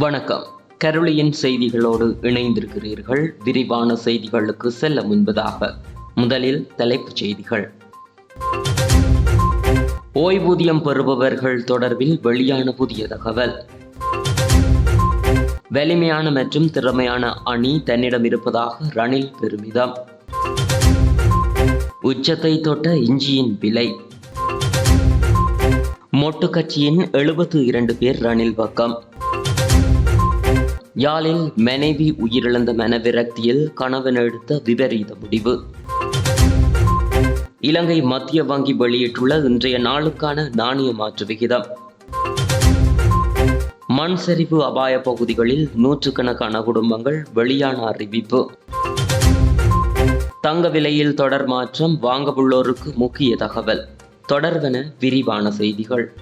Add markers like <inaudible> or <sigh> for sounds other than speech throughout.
வணக்கம். கருளியின் செய்திகளோடு இணைந்திருக்கிறீர்கள். விரிவான செய்திகளுக்கு செல்ல முன்பதாக முதலில் தலைப்புச் செய்திகள். ஓய்வூதியம் பெறுபவர்கள் தொடர்பில் வெளியான புதிய தகவல். வலிமையான மற்றும் திறமையான அணி தன்னிடம் இருப்பதாக ரணில் பெருமிதம். உச்சத்தை தொட்ட இஞ்சியின் விலை. மொட்டு கட்சியின் எழுபத்து இரண்டு பேர் ரணில் பக்கம். யாழில் மனைவி உயிரிழந்த மனவிரக்தியில் கணவன் எடுத்த விபரீத முடிவு. இலங்கை மத்திய வங்கி வெளியிட்டுள்ள இன்றைய நாளுக்கான நாணய மாற்று விகிதம். மண் சரிவு அபாய பகுதிகளில் நூற்றுக்கணக்கான குடும்பங்கள் வெளியான அறிவிப்பு. தங்க விலையில் தொடர் மாற்றம் வாங்கவுள்ளோருக்கு முக்கிய தகவல். தொடர்வன விரிவான செய்திகள்.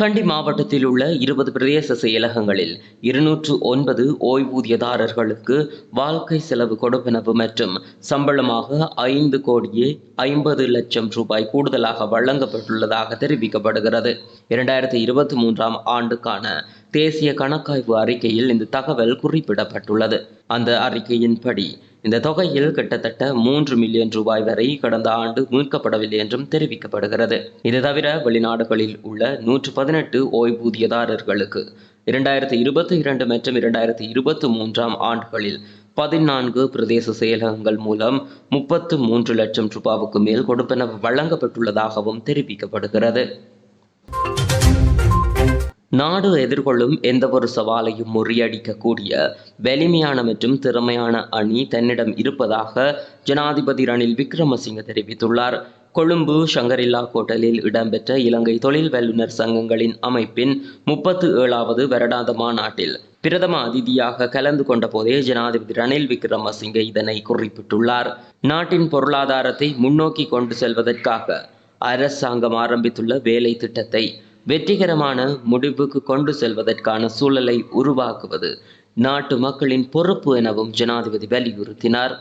கண்டி மாவட்டத்தில் உள்ள இருபது பிரதேச செயலகங்களில் இருநூற்று ஒன்பது ஓய்வூதியதாரர்களுக்கு வாழ்க்கை செலவு கொடுப்பனவு மற்றும் சம்பளமாக ஐந்து கோடியே ஐம்பது லட்சம் ரூபாய் கூடுதலாக வழங்கப்பட்டுள்ளதாக தெரிவிக்கப்படுகிறது. இரண்டாயிரத்தி இருபத்தி மூன்றாம் ஆண்டுக்கான தேசிய கணக்காய்வு அறிக்கையில் இந்த தகவல் குறிப்பிடப்பட்டுள்ளது. அந்த அறிக்கையின்படி இந்த தொகையில் கிட்டத்தட்ட மூன்று மில்லியன் ரூபாய் வரை கடந்த ஆண்டு மீட்கப்படவில்லை என்றும் தெரிவிக்கப்படுகிறது. இது தவிர வெளிநாடுகளில் உள்ள நூற்று பதினெட்டு ஓய்வூதியதாரர்களுக்கு இரண்டாயிரத்தி இருபத்தி இரண்டு மற்றும் இரண்டாயிரத்தி இருபத்தி மூன்றாம் ஆண்டுகளில் பதினான்கு பிரதேச செயலகங்கள் மூலம் முப்பத்து மூன்று லட்சம் ரூபாவுக்கு மேல் கொடுப்பன வழங்கப்பட்டுள்ளதாகவும் தெரிவிக்கப்படுகிறது. நாடு எதிர்கொள்ளும் எந்தவொரு சவாலையும் முறியடிக்கக்கூடிய வலிமையான மற்றும் திறமையான அணி தன்னிடம் இருப்பதாக ஜனாதிபதி ரணில் விக்ரமசிங்க தெரிவித்துள்ளார். கொழும்பு ஷங்கரில்லா கோட்டலில் இடம்பெற்ற இலங்கை தொழில் வல்லுநர் சங்கங்களின் அமைப்பின் முப்பத்து ஏழாவது வருடாந்த மாநாட்டில் பிரதம அதிதியாக கலந்து கொண்ட போதே ஜனாதிபதி ரணில் விக்ரமசிங்கே இதனை குறிப்பிட்டுள்ளார். நாட்டின் பொருளாதாரத்தை முன்னோக்கி கொண்டு செல்வதற்காக அரசாங்கம் ஆரம்பித்துள்ள வேலை திட்டத்தை வெற்றிகரமான முடிவுக்கு கொண்டு செல்வதற்கான சூழலை உருவாக்குவது நாட்டு மக்களின் பொறுப்பு எனவும் ஜனாதிபதி வலியுறுத்தினார்.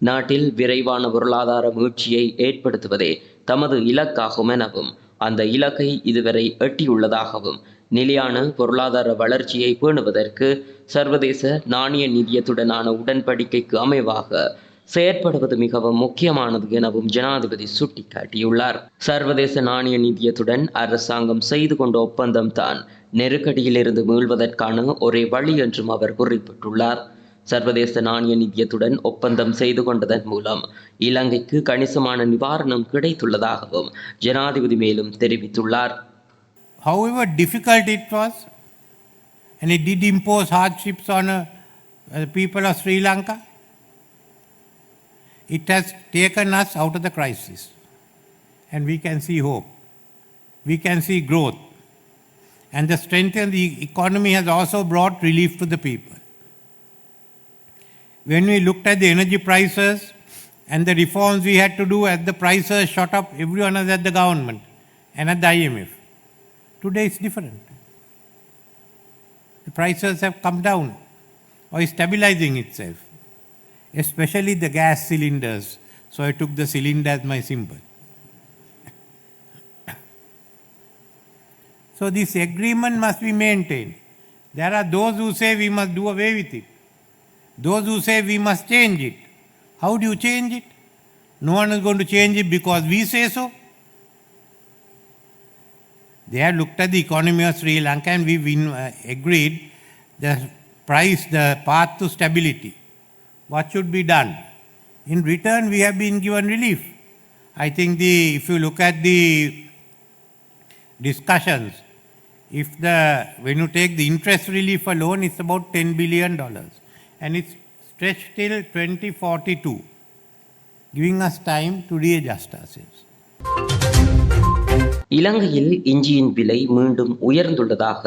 நாட்டில் விரைவான பொருளாதார மீழ்ச்சியை ஏற்படுத்துவதே தமது இலக்காகும் எனவும் அந்த இலக்கை இதுவரை எட்டியுள்ளதாகவும் நிலையான பொருளாதார வளர்ச்சியை பேணுவதற்கு சர்வதேச நாணய நிதியத்துடனான உடன்படிக்கைக்கு அமைவாக செயற்படுவது மிகவும் முக்கியமானது எனவும் ஜனாதிபதி சுட்டிக்காட்டியுள்ளார். சர்வதேச நாணய நிதியத்துடன் அரசாங்கம் செய்து கொண்ட ஒப்பந்தம் தான் நெருக்கடியிலிருந்து மீள்வதற்கான ஒரே வழி என்றும் அவர் குறிப்பிட்டுள்ளார். சர்வதேச நாணய நிதியத்துடன் ஒப்பந்தம் செய்து கொண்டதன் மூலம் இலங்கைக்கு கணிசமான நிவாரணம் கிடைத்துள்ளதாகவும் ஜனாதிபதி மேலும் தெரிவித்துள்ளார். However difficult it was, and it did impose hardships on uh, the people of Sri Lanka, it has taken us out of the crisis. And we can see hope. We can see growth. And the strength in the economy has also brought relief to the people. When we looked at the energy prices and the reforms we had to do as the prices shot up, everyone was at the government and at the IMF. Today it's different. The prices have come down or is stabilizing itself, especially the gas cylinders. So I took the cylinder as my symbol. <coughs> So this agreement must be maintained. There are those who say we must do away with it. Those who say we must change it. How do you change it? No one is going to change it because we say so. They have looked at the economy of Sri Lanka and we've uh, agreed the price, the path to stability What should be done? In return, we have been given relief. I think the if you look at the discussions, if the when you take the interest relief alone, it's about ten billion dollars, and it's stretched till 2042, giving us time to readjust ourselves. இலங்கையில் இஞ்சியின் விலை மீண்டும் உயர்ந்துள்ளதாக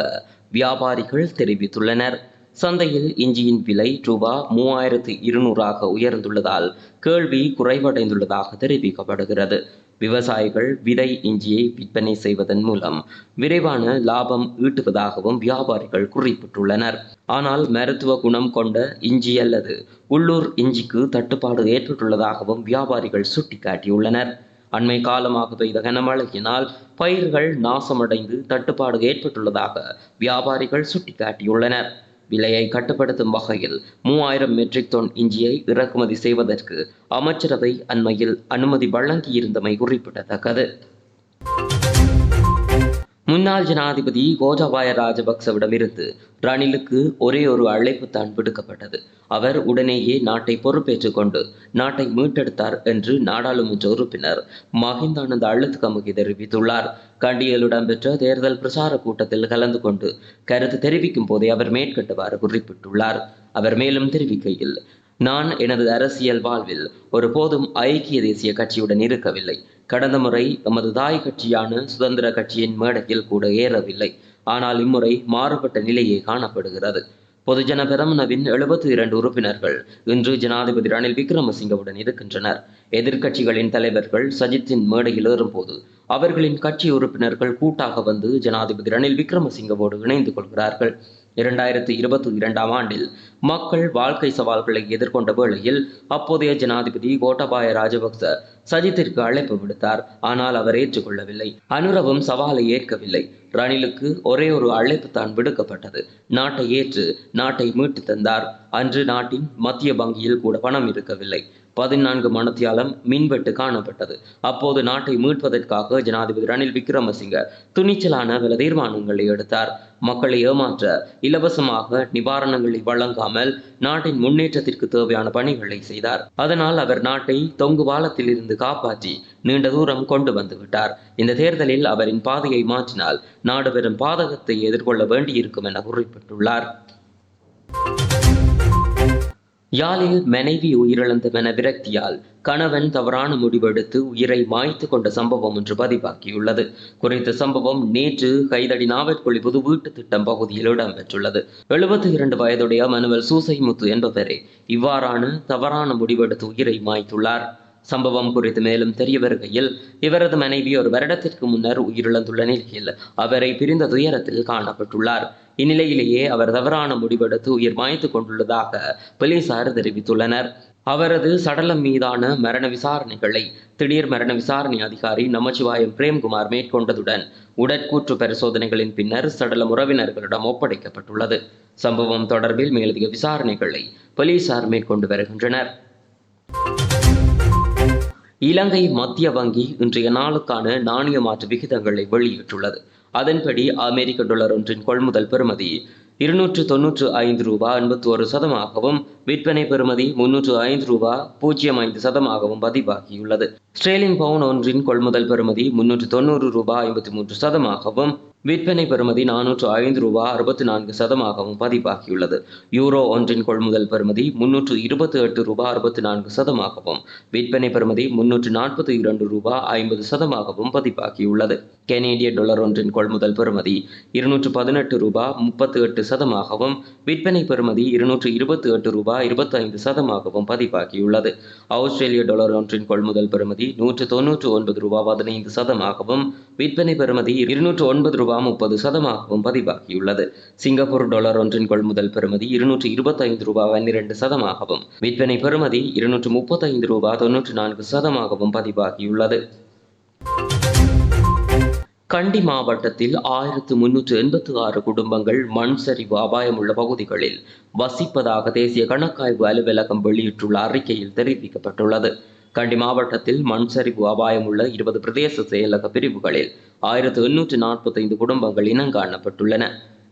வியாபாரிகள் தெரிவித்துள்ளனர் சந்தையில் இஞ்சியின் விலை ரூபா மூவாயிரத்து இருநூறாக உயர்ந்துள்ளதால் கேள்வி குறைவடைந்துள்ளதாக தெரிவிக்கப்படுகிறது. விவசாயிகள் விதை இஞ்சியை விற்பனை செய்வதன் மூலம் விரைவான லாபம் ஈட்டுவதாகவும் வியாபாரிகள் குறிப்பிட்டுள்ளனர். ஆனால் மருத்துவ குணம் கொண்ட இஞ்சி அல்லது உள்ளூர் இஞ்சிக்கு தட்டுப்பாடு ஏற்பட்டுள்ளதாகவும் வியாபாரிகள் சுட்டிக்காட்டியுள்ளனர். அண்மை காலமாக பெய்த கனமழையினால் பயிர்கள் நாசமடைந்து தட்டுப்பாடு ஏற்பட்டுள்ளதாக வியாபாரிகள் சுட்டிக்காட்டியுள்ளனர். விலையை கட்டுப்படுத்தும் வகையில் மூவாயிரம் மெட்ரிக் டன் இஞ்சியை இறக்குமதி செய்வதற்கு அமைச்சரவை அண்மையில் அனுமதி வழங்கியிருந்தமை குறிப்பிடத்தக்கது. முன்னாள் ஜனாதிபதி கோஜபாய ராஜபக்சவிடமிருந்து ரணிலுக்கு ஒரே ஒரு அழைப்பு தான் விடுக்கப்பட்டது. அவர் உடனேயே நாட்டை பொறுப்பேற்றுக் கொண்டு நாட்டை மீட்டெடுத்தார் என்று நாடாளுமன்ற உறுப்பினர் மஹிந்தானந்த அழுத்கமுகி தெரிவித்துள்ளார். கண்டியில் இடம்பெற்ற தேர்தல் பிரசார கூட்டத்தில் கலந்து கொண்டு கருத்து தெரிவிக்கும் போதே அவர் மேற்கண்டவாறு குறிப்பிட்டுள்ளார். அவர் மேலும் தெரிவிக்கையில் நான் எனது அரசியல் வாழ்வில் ஒருபோதும் ஐக்கிய தேசிய கட்சியுடன் இருக்கவில்லை. கடந்த முறை எமது தாய் கட்சியான சுதந்திர கட்சியின் மேடையில் கூட ஏறவில்லை. ஆனால் இம்முறை மாறுபட்ட நிலையே காணப்படுகிறது. பொதுஜன பெரமுனவின் எழுபத்தி இரண்டு உறுப்பினர்கள் இன்று ஜனாதிபதி ரணில் விக்ரமசிங்கவுடன் இருக்கின்றனர். எதிர்க்கட்சிகளின் தலைவர்கள் சஜித்தின் மேடையில் ஏறும்போது அவர்களின் கட்சி உறுப்பினர்கள் கூட்டாக வந்து ஜனாதிபதி ரணில் விக்ரமசிங்கவோடு இணைந்து கொள்கிறார்கள். இரண்டாயிரத்தி இருபத்தி இரண்டாம் ஆண்டில் மக்கள் வாழ்க்கை சவால்களை எதிர்கொண்ட வேளையில் அப்போதைய ஜனாதிபதி கோட்டபாய ராஜபக்ச சஜித்திற்கு அழைப்பு விடுத்தார். ஆனால் அவர் ஏற்றுக்கொள்ளவில்லை. அனுரவும் சவாலை ஏற்கவில்லை. ரணிலுக்கு ஒரே ஒரு அழைப்பு தான் விடுக்கப்பட்டது. நாட்டை ஏற்று நாட்டை மீட்டு தந்தார். அன்று நாட்டின் மத்திய வங்கியில் கூட பணம் இருக்கவில்லை. பதினான்கு மனத்தியாலம் மின்வெட்டு காணப்பட்டது. அப்போது நாட்டை மீட்பதற்காக ஜனாதிபதி ரணில் விக்ரமசிங்க துணிச்சலான பல தீர்மானங்களை எடுத்தார். மக்களை ஏமாற்ற இலவசமாக நிவாரணங்களை வழங்காமல் நாட்டின் முன்னேற்றத்திற்கு தேவையான பணிகளை செய்தார். அதனால் அவர் நாட்டை தொங்கு பாலத்தில் இருந்து காப்பாற்றி நீண்ட தூரம் கொண்டு வந்து விட்டார். இந்த தேர்தலில் அவரின் பாதையை மாற்றினால் நாடு பெரும் பாதகத்தை எதிர்கொள்ள வேண்டியிருக்கும் என குறிப்பிட்டுள்ளார். யாழில் மனைவி உயிரிழந்தமென விரக்தியால் கணவன் தவறான முடிவெடுத்து உயிரை மாய்த்து கொண்ட சம்பவம் ஒன்று பதிவாக்கியுள்ளது குறித்த சம்பவம் நேற்று கைதடி நாவற்குழி புது வீட்டு திட்டம் பகுதியில் இடம்பெற்றுள்ளது. எழுபத்தி இரண்டு வயதுடைய மனுவல் சூசைமுத்து என்பவரே இவ்வாறான தவறான முடிவெடுத்து உயிரை மாய்த்துள்ளார். சம்பவம் குறித்து மேலும் தெரிய வருகையில் இவரது மனைவி ஒரு வருடத்திற்கு முன்னர் உயிரிழந்துள்ள நிலையில் அவரை பிரிந்த துயரத்தில் காணப்பட்டுள்ளார். இந்நிலையிலேயே அவர் தவறான முடிவெடுத்து உயிர் மாய்த்து கொண்டுள்ளதாக போலீசார் தெரிவித்துள்ளனர். அவரது சடலம் மீதான மரண விசாரணைகளை திடீர் மரண விசாரணை அதிகாரி நமச்சிவாயம் பிரேம்குமார் மேற்கொண்டதுடன் உடற்கூற்று பரிசோதனைகளின் பின்னர் சடலம் உறவினர்களிடம் ஒப்படைக்கப்பட்டுள்ளது. சம்பவம் தொடர்பில் மேலதிக விசாரணைகளை போலீசார் மேற்கொண்டு வருகின்றனர். இலங்கை மத்திய வங்கி இன்றைய நாளுக்கான நாணய மாற்று விகிதங்களை வெளியிட்டுள்ளது. அதன்படி அமெரிக்க டாலர் ஒன்றின் கொள்முதல் பெறுமதி இருநூற்று தொன்னூற்று ஐந்து ரூபா எண்பத்தி ஒரு சதமாகவும் விற்பனை பெறுமதி முன்னூற்று ஐந்து ரூபா பூஜ்ஜியம் ஐந்து சதமாகவும் பதிவாகியுள்ளது. ஸ்ட்ரேலிங் பவுன் ஒன்றின் கொள்முதல் பெறுமதி முன்னூற்று தொண்ணூறு ரூபாய் ஐம்பத்தி மூன்று சதமாகவும் விற்பனை பெறுமதி நானூற்று ஐந்து ரூபாய் அறுபத்தி நான்கு சதமாகவும் பதிவாகியுள்ளது யூரோ ஒன்றின் கொள்முதல் பெறுமதி முன்னூற்று இருபத்தி எட்டு ரூபாய் அறுபத்தி நான்கு சதமாகவும் விற்பனை பெறுமதி முன்னூற்று நாற்பத்தி இரண்டு ரூபாய் ஐம்பது சதமாகவும் பதிவாகியுள்ளது கெனேடிய டாலர் ஒன்றின் கொள்முதல் பெறுமதி இருநூற்று பதினெட்டு ரூபாய் முப்பத்தி எட்டு சதமாகவும் விற்பனை பெறுமதி இருநூற்று இருபத்தி எட்டு ரூபாய் இருபத்தைந்து சதமாகவும் பதிவாகியுள்ளது ஆஸ்திரேலிய டாலர் ஒன்றின் கொள்முதல் பெறுமதி நூற்று தொன்னூற்று ஒன்பது ரூபாய் பதினைந்து சதமாகவும் விற்பனை பெறுமதி இருநூற்று ஒன்பது ரூபாய் ரூபா முப்பது சதமாகவும் பதிவாகியுள்ளது. சிங்கப்பூர் டாலர் ஒன்றின் கொள்முதல் பெறுமதி இருநூற்று இருபத்தைந்து ரூபாய் பன்னிரண்டு சதமாகவும் விற்பனை பெறுமதி இருநூற்று முப்பத்தைந்து ரூபாய் தொன்னூற்று நான்கு சதமாகவும் பதிவாகியுள்ளது. கண்டி மாவட்டத்தில் ஆயிரத்து முன்னூற்று எண்பத்து ஆறு குடும்பங்கள் மண் சரிவு அபாயமுள்ள பகுதிகளில் வசிப்பதாக தேசிய கணக்காய்வு அலுவலகம் வெளியிட்டுள்ள அறிக்கையில் தெரிவிக்கப்பட்டுள்ளது. கண்டி மாவட்டத்தில் மண் சரிவு அபாயம் உள்ள இருபது பிரதேச செயலக பிரிவுகளில் ஆயிரத்து எண்ணூற்று நாற்பத்தைந்து குடும்பங்கள் இனங்காணப்பட்டுள்ளன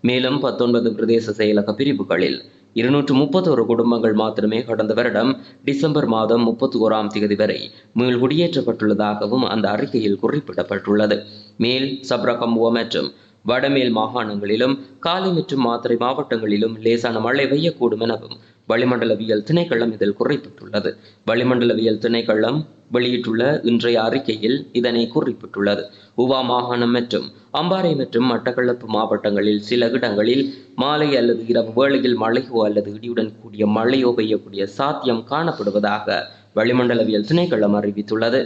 மேலும் பத்தொன்பது பிரதேச செயலக பிரிவுகளில் இருநூற்று முப்பத்தோரு குடும்பங்கள் மாத்திரமே கடந்த வருடம் டிசம்பர் மாதம் முப்பத்தி ஓராம் தேதி வரை மீள் குடியேற்றப்பட்டுள்ளதாகவும் அந்த அறிக்கையில் குறிப்பிடப்பட்டுள்ளது. மேல் சப்ரகம்புவ மற்றும் வடமேல் மாகாணங்களிலும் காலை மற்றும் மாத்திரை மாவட்டங்களிலும் லேசான மழை பெய்யக்கூடும் எனவும் வளிமண்டலவியல் திணைக்களம் இதில் குறிப்பிட்டுள்ளது. வளிமண்டலவியல் திணைக்களம் வெளியிட்டுள்ள இன்றைய அறிக்கையில் இதனை குறிப்பிட்டுள்ளது. உவா மாகாணம் மற்றும் அம்பாறை மற்றும் மட்டக்களப்பு மாவட்டங்களில் சில இடங்களில் மாலை அல்லது இரவு வேளையில் மழையோ அல்லது இடியுடன் கூடிய மழையோ பெய்யக்கூடிய சாத்தியம் காணப்படுவதாக வளிமண்டலவியல் திணைக்களம் அறிவித்துள்ளது.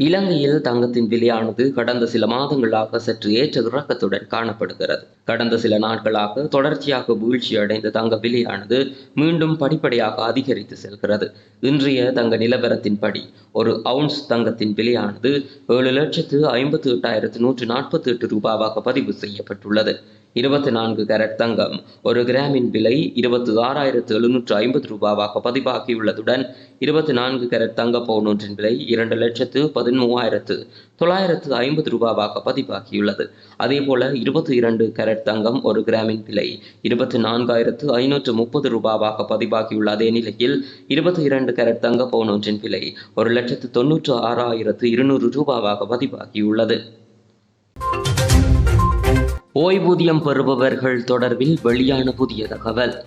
இலங்கையில் தங்கத்தின் விலையானது கடந்த சில மாதங்களாக சற்று ஏற்ற இறக்கத்துடன் காணப்படுகிறது. கடந்த சில நாட்களாக தொடர்ச்சியாக வீழ்ச்சி அடைந்த தங்க விலையானது மீண்டும் படிப்படியாக அதிகரித்து செல்கிறது. இன்றைய தங்க நிலவரத்தின்படி ஒரு அவுன்ஸ் தங்கத்தின் விலையானது ஏழு லட்சத்து ஐம்பத்தி எட்டாயிரத்து நூற்று நாற்பத்தி எட்டு ரூபாவாக பதிவு செய்யப்பட்டுள்ளது. இருபத்தி நான்கு கேரட் தங்கம். ஒரு கிராமின் விலை இருபத்தி ஆறாயிரத்து எழுநூற்று ஐம்பது ரூபாவாக பதிவாகியுள்ளதுடன் இருபத்தி நான்கு கேரட் தங்க பவுன் ஒன்றின் விலை இரண்டு லட்சத்து பதிமூவாயிரத்து தொள்ளாயிரத்து ஐம்பது ரூபாவாக பதிவாகியுள்ளது. அதேபோல இருபத்தி இரண்டு கேரட் தங்கம் ஒரு கிராமின் விலை இருபத்தி நான்காயிரத்து ஐநூற்று முப்பது ரூபாவாக பதிவாகியுள்ள அதே நிலையில் இருபத்தி இரண்டு கேரட் தங்க பவுன் ஒன்றின் விலை ஒரு லட்சத்து தொன்னூற்று ஆறாயிரத்து இருநூறு ரூபாவாக பதிவாகியுள்ளது. ஓய்வூதியம் பெறுபவர்கள் தொடர்பில் வெளியான புதிய தகவல்.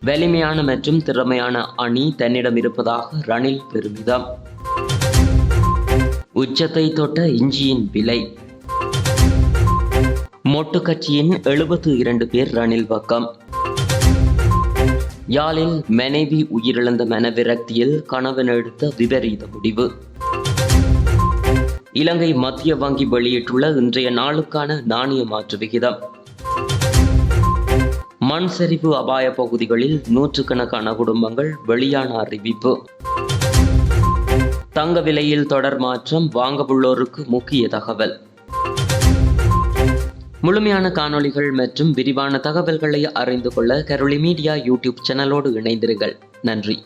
வலிமையான மற்றும் திறமையான அணி தன்னிடம் இருப்பதாக ரணில் பெருமிதம். உச்சத்தை தொட்ட இஞ்சியின் விலை. மொட்டு கட்சியின் எழுபத்து இரண்டு பேர் ரணில் பக்கம். யாழில் மனைவி உயிரிழந்த மனவிரக்தியில் கணவன் எடுத்த விபரீத முடிவு. இலங்கை மத்திய வங்கி வெளியிட்டுள்ள இன்றைய நாளுக்கான நாணய மாற்று விகிதம். மண் சரிவு அபாய பகுதிகளில் நூற்றுக்கணக்கான குடும்பங்கள் வெளியான அறிவிப்பு. தங்க விலையில் தொடர் மாற்றம் வாங்கவுள்ளோருக்கு முக்கிய தகவல். முழுமையான காணொளிகள் மற்றும் விரிவான தகவல்களை அறிந்து கொள்ள கரோலி மீடியா யூடியூப் சேனலோடு இணைந்திருங்கள். நன்றி.